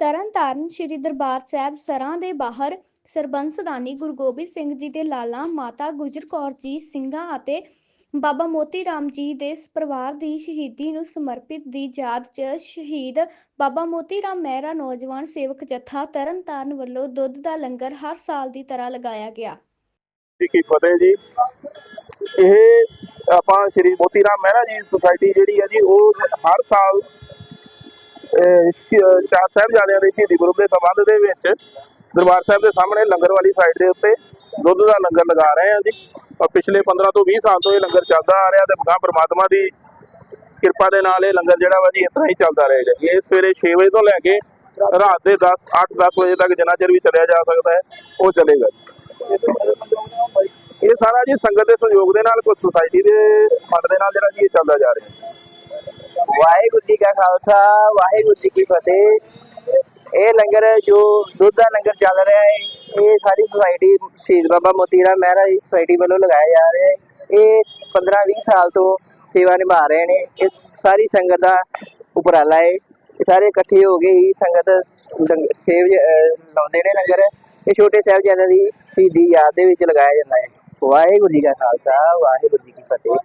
ਤਰਨਤਾਰਨ ਸ੍ਰੀ ਦਰਬਾਰ ਸਾਹਿਬ ਸਰਾਂ ਦੇ ਬਾਹਰ ਸਰਬੰਸਦਾਨੀ ਗੁਰੂ ਗੋਬਿੰਦ ਸਿੰਘ ਜੀ ਦੇ ਲਾਲਾ ਮਾਤਾ ਗੁਜਰ ਕੌਰ ਜੀ ਸਿੰਘਾਂ ਅਤੇ ਬਾਬਾ ਮੋਤੀ ਰਾਮ ਜੀ ਦੇ ਪਰਿਵਾਰ ਦੀ ਸ਼ਹੀਦੀ ਨੂੰ ਸਮਰਪਿਤ ਦੀ ਯਾਦ 'ਚ ਸ਼ਹੀਦ ਬਾਬਾ ਮੋਤੀ ਰਾਮ ਮਹਿਰਾ ਨੌਜਵਾਨ ਸੇਵਕ ਜਥਾ ਤਰਨਤਾਰਨ ਵੱਲੋਂ ਦੁੱਧ ਦਾ ਲੰਗਰ ਹਰ ਸਾਲ ਦੀ ਤਰ੍ਹਾਂ ਲਗਾਇਆ ਗਿਆ। ਜੀ ਕੀ ਫਤਿਹ ਜੀ। ਇਹ ਆਪਾਂ ਸ਼੍ਰੀ ਮੋਤੀ ਰਾਮ ਮਹਿਰਾ ਜੀ ਸੁਸਾਇਟੀ ਜਿਹੜੀ ਹੈ ਜੀ, ਉਹ ਹਰ ਸਾਲ ਚਾਰ ਸਾਹਿਬਜ਼ਾਦਿਆਂ ਦੇ ਸ਼ਹੀਦੀ ਗੁਰੂ ਦੇ ਸੰਬੰਧ ਦੇ ਵਿੱਚ ਦਰਬਾਰ ਸਾਹਿਬ ਦੇ ਸਾਹਮਣੇ ਲੰਗਰ ਵਾਲੀ ਸਾਈਡ ਦੇ ਉੱਤੇ ਦੁੱਧ ਦਾ ਲੰਗਰ ਲਗਾ ਰਹੇ ਆ ਜੀ। ਔਰ ਪਿਛਲੇ 15 ਤੋਂ 20 ਸਾਲ ਤੋਂ ਇਹ ਲੰਗਰ ਚੱਲਦਾ ਆ ਰਿਹਾ ਤੇ ਮਹਾਂ ਪ੍ਰਮਾਤਮਾ ਦੀ ਕਿਰਪਾ ਦੇ ਨਾਲ ਇਹ ਲੰਗਰ ਜਿਹੜਾ ਵਾ ਜੀ ਇਸ ਤਰ੍ਹਾਂ ਹੀ ਚੱਲਦਾ ਰਹੇਗਾ ਇਹ ਸਵੇਰੇ 6 ਵਜੇ ਤੋਂ ਲੈ ਕੇ ਰਾਤ ਦੇ 10 8 10 ਵਜੇ ਤੱਕ ਜਿੰਨਾ ਚਿਰ ਵੀ ਚੱਲਿਆ ਜਾ ਸਕਦਾ ਹੈ, ਉਹ ਚੱਲੇਗਾ ਇਹ ਸਾਰਾ ਜੀ ਸੰਗਤ ਦੇ ਸਹਿਯੋਗ ਦੇ ਨਾਲ, ਕੋਈ ਸੁਸਾਇਟੀ ਦੇ ਫੰਡ ਦੇ ਨਾਲ ਜਿਹੜਾ ਜੀ ਇਹ ਚੱਲਦਾ ਜਾ ਰਿਹਾ। ਹੈ ਵਾਹਿਗੁਰੂ ਜੀ ਕਾ ਖਾਲਸਾ, ਵਾਹਿਗੁਰੂ ਜੀ ਕੀ ਫਤਿਹ। ਇਹ ਲੰਗਰ ਜੋ ਦੁੱਧ ਦਾ ਲੰਗਰ ਚੱਲ ਰਿਹਾ ਹੈ, ਇਹ ਸਾਰੀ ਸੁਸਾਇਟੀ ਸ਼ਹੀਦ ਬਾਬਾ ਮੋਤੀ ਰਾਮ ਮਹਿਰਾ ਜੀ ਸੁਸਾਇਟੀ ਵੱਲੋਂ ਲਗਾਇਆ ਜਾ ਰਿਹਾ ਹੈ। ਇਹ 15-20 ਸਾਲ ਤੋਂ ਸੇਵਾ ਨਿਭਾ ਰਹੇ ਨੇ। ਇਹ ਸਾਰੀ ਸੰਗਤ ਦਾ ਉਪਰਾਲਾ ਹੈ। ਸਾਰੇ ਇਕੱਠੇ ਹੋ ਕੇ ਹੀ ਸੰਗਤ ਲੰਗ- ਸੇਵ ਲਾਉਂਦੇ ਨੇ ਲੰਗਰ। ਇਹ ਛੋਟੇ ਸਾਹਿਬਜ਼ਾਦਿਆਂ ਦੀ ਸ਼ਹੀਦੀ ਯਾਦ ਦੇ ਵਿੱਚ ਲਗਾਇਆ ਜਾਂਦਾ ਹੈ। ਵਾਹਿਗੁਰੂ ਜੀ ਕਾ ਖਾਲਸਾ, ਵਾਹਿਗੁਰੂ ਜੀ ਕੀ ਫਤਿਹ।